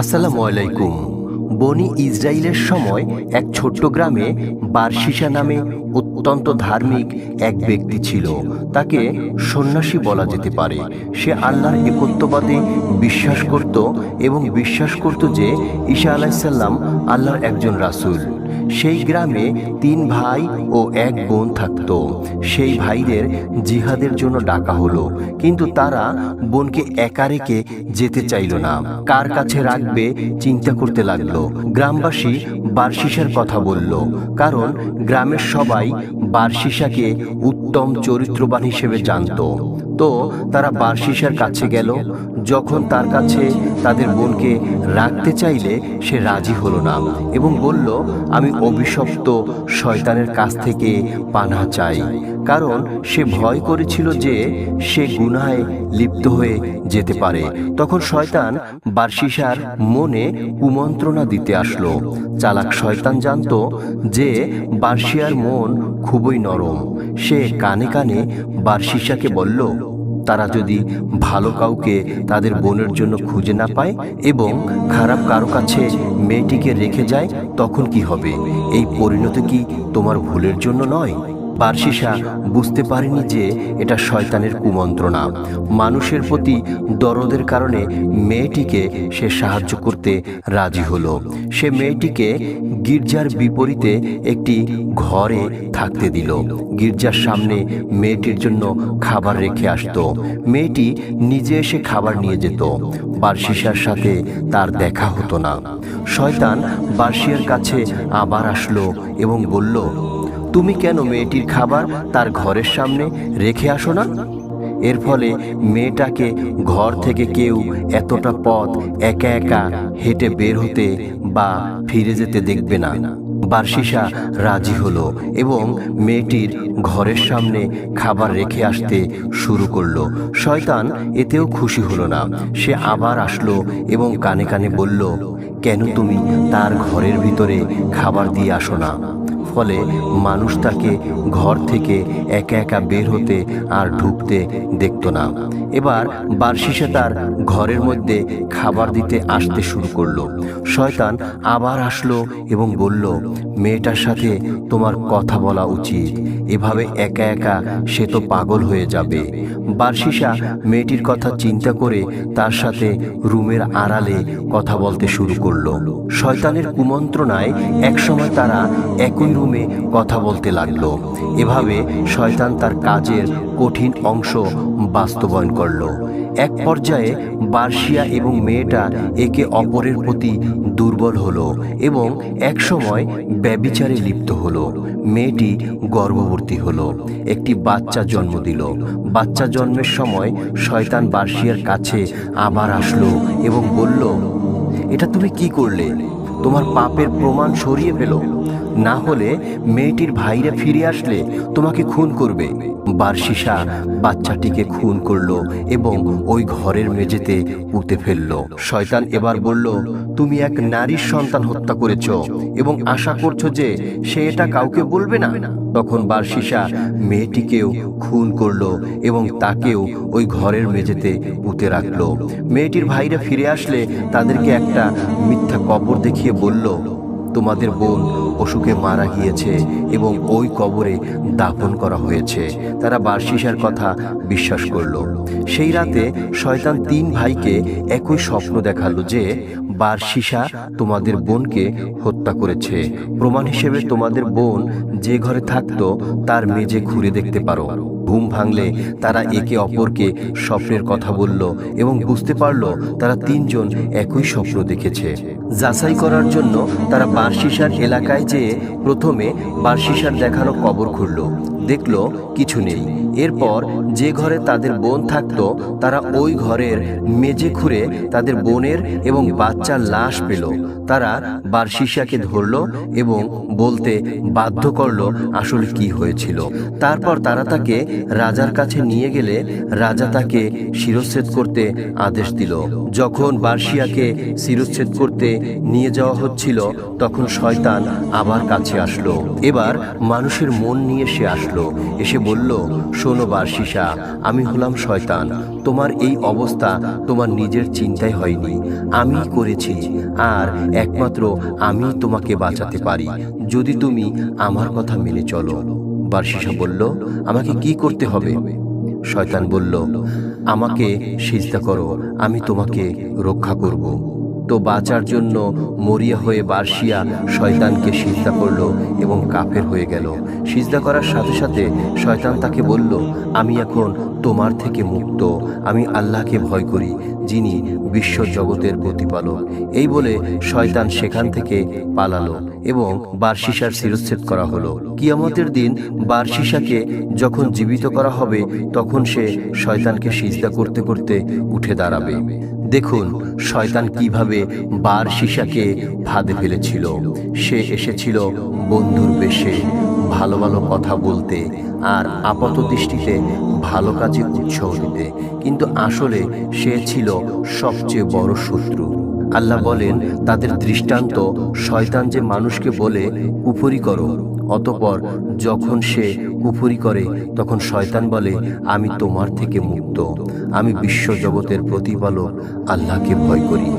আসসালামু আলাইকুম। বনি ইসরায়েলের সময় এক ছোট্ট গ্রামে বারশিসা নামে অত্যন্ত ধার্মিক এক ব্যক্তি ছিল। তাকে সন্ন্যাসী বলা যেতে পারে। সে আল্লাহর একত্ববাদে বিশ্বাস করত এবং বিশ্বাস করত যে ঈশা আলাইসাল্লাম আল্লাহর একজন রাসূল। সেই গ্রামে তিন ভাই ও এক বোন থাকত। সেই ভাইদের জিহাদের জন্য ডাকা হলো, কিন্তু তারা বোনকে একা রেখে যেতে চাইল না। কার কাছে রাখবে চিন্তা করতে লাগল। গ্রামবাসী বার্ষিসার কথা বলল, কারণ গ্রামের সবাই বার্ষিসাকে উত্তম চরিত্রবান হিসেবে জানতো। তো তারা বার্ষিসার কাছে গেল। যখন তার কাছে তাদের বোনকে রাখতে চাইলে, সে রাজি হলো না এবং বলল, আমি অভিশপ্ত শয়তানের কাছ থেকে পানা চাই। কারণ সে ভয় করেছিল যে সে গুনায় লিপ্ত হয়ে যেতে পারে। তখন শয়তান বার্ষিসার মনে কুমন্ত্রণা দিতে আসলো। চালাক শয়তান জানতো যে বার্ষিয়ার মন খুবই নরম। সে কানে কানে বার্ষিসাকে বলল, তারা যদি ভালো কাউকে তাদের বোনের জন্য খুঁজে না পায় এবং খারাপ কারও কাছে মেয়েটিকে রেখে যায়, তখন কি হবে? এই পরিণতি কি তোমার ভুলের জন্য নয়? বার্ষিসা বুঝতে পারেনি যে এটা শয়তানের কুমন্ত্রণা। মানুষের প্রতি দরদের কারণে মেয়েটিকে সে সাহায্য করতে রাজি হলো। সে মেয়েটিকে গির্জার বিপরীতে একটি ঘরে থাকতে দিল। গির্জার সামনে মেয়েটির জন্য খাবার রেখে আসতো। মেয়েটি নিজে এসে খাবার নিয়ে যেত। বার্ষিসার সাথে তার দেখা হতো না। শয়তান বার্ষিয়ার কাছে আবার আসলো এবং বলল তুমি কেন মেয়েটির খাবার তার ঘরের সামনে রেখে আসো না? এর ফলে মেয়েটাকে ঘর থেকে কেউ এতটা পথ একা একা হেঁটে বের হতে বা ফিরে যেতে দেখবে না। বার্ষিসা রাজি হলো এবং মেয়েটির ঘরের সামনে খাবার রেখে আসতে শুরু করল। শয়তান এতেও খুশি হলো না। সে আবার আসলো এবং কানে কানে বলল, কেন তুমি তার ঘরের ভিতরে খাবার দিয়ে আসো না? ফলে মানুষ তাকে ঘর থেকে একা একা বের হতে আর ঢুকতে দেখতো না। এবার বার্ষিসে তার ঘরের মধ্যে খাবার দিতে আসতে শুরু করল। শয়তান আবার আসলো এবং বলল, মেয়েটার সাথে তোমার কথা বলা উচিত। এভাবে একা একা সে তো পাগল হয়ে যাবে। বার্ষিসা মেয়েটির কথা চিন্তা করে তার সাথে রুমের আড়ালে কথা বলতে শুরু করল। শয়তানের কুমন্ত্রণায় একসময় তারা একই রুমে কথা বলতে লাগল। এভাবে শয়তান তার কাজের কঠিন অংশ বাস্তবায়ন করল। এক পর্যায়ে বার্ষিয়া এবং মেয়েটা একে অপরের প্রতি দুর্বল হলো এবং একসময় ব্যবিচারে লিপ্ত হলো। মেয়েটি গর্ভবতী হলো। একটি বাচ্চা জন্ম দিল। বাচ্চা জন্মের সময় শয়তান বার্ষিয়ার কাছে আবার আসলো এবং বলল, এটা তুমি কি করলে? তোমার পাপের প্রমাণ সরিয়ে ফেলো। না হলে মেয়েটির ভাইরা ফিরে আসলে তোমাকে খুন করবে। বার্ষিসা বাচ্চাটিকে খুন করল এবং ওই ঘরের মেঝেতে পুঁতে ফেলল। শয়তান এবার বলল, তুমি এক নারীর সন্তান হত্যা করেছ এবং আশা করছ যে সে এটা কাউকে বলবে না? তখন বার্ষিসা মেয়েটিকেও খুন করল এবং তাকেও ওই ঘরের মেঝেতে পুঁতে রাখল। মেয়েটির ভাইরা ফিরে আসলে তাদেরকে একটা মিথ্যা কবর দেখিয়ে বলল তোমাদের বোন অসুখে মারা গিয়েছে এবং ওই কবরে দাপন করা হয়েছে। তারা বার্ষিসার কথা বিশ্বাস করল। সেই রাতে শয়তান তিন ভাইকে একই স্বপ্ন দেখাল যে বার্ষিসা তোমাদের বোনকে হত্যা করেছে। প্রমাণ হিসেবে তোমাদের বোন যে ঘরে থাকত, তার মেজে ঘুরে দেখতে পারো। ঘুম ভাঙলে তারা একে অপরকে স্বপ্নের কথা বলল এবং বুঝতে পারল তারা তিনজন একই স্বপ্ন দেখেছে। যাচাই করার জন্য তারা বার্ষিসার এলাকায় যেয়ে প্রথমে বার্ষিসার দেখানো কবর খুঁড়ল দেখল কিছু নেই। এরপর যে ঘরে তাদের বোন থাকতো, তারা ওই ঘরের মেজে খুঁড়ে তাদের বোনের এবং বাচ্চার লাশ পেল। তারা বার্ষিসাকে ধরলো এবং বলতে বাধ্য করল আসলে কি হয়েছিল। তারপর তারা তাকে রাজার কাছে নিয়ে গেলে রাজা তাকে শিরচ্ছেদ করতে আদেশ দিল। যখন বার্ষিয়াকে শিরচ্ছেদ করতে নিয়ে যাওয়া হচ্ছিল, তখন শয়তান আবার কাছে আসলো। এবার মানুষের মন নিয়ে সে আসলো। আসলো। এসে বলল, শোনো বার্ষিসা আমি হলাম শয়তান। তোমার এই অবস্থা তোমার নিজের চিন্তায় হয়নি। আমি করেছি, আর একমাত্র আমি তোমাকে বাঁচাতে পারি, যদি তুমি আমার কথা মেনে চলো। বার্ষিসা বলল, আমাকে কি করতে হবে? শয়তান বলল, আমাকে সিজদা করো, আমি তোমাকে রক্ষা করব। তো বাঁচার জন্য মরিয়া হয়ে বার্ষিয়া শয়তানকে সিজদা করল এবং কাফের হয়ে গেল। সিজদা করার সাথে সাথে শয়তান তাকে বলল, আমি এখন তোমার থেকে মুক্ত। আমি আল্লাহকে ভয় করি, যিনি বিশ্ব জগতের প্রতিপালক। এই বলে শয়তান সেখান থেকে পালালো এবং বার্ষিসার শিরচ্ছেদ করা হলো। কিয়ামতের দিন বার্ষিসাকে যখন জীবিত করা হবে, তখন সে শয়তানকে সিজদা করতে করতে উঠে দাঁড়াবে। দেখুন, শয়তান কীভাবে বার সীসাকে ফাঁদে ফেলেছিল। সে এসেছিল বন্ধুর বেশে, ভালো ভালো কথা বলতে আর আপাত দৃষ্টিতে ভালো কাজে উৎসাহ দিতে কিন্তু আসলে সে ছিল সবচেয়ে বড় শত্রু। আল্লাহ বলেন, তাদের দৃষ্টান্ত শয়তান যে মানুষকে বলে কুফরি করো। অতপর যখন সে কুফুরি করে, তখন শয়তান বলে, আমি তোমার থেকে মুক্ত। আমি বিশ্ব জগতের প্রতিপালক, আল্লাহকে ভয় করি।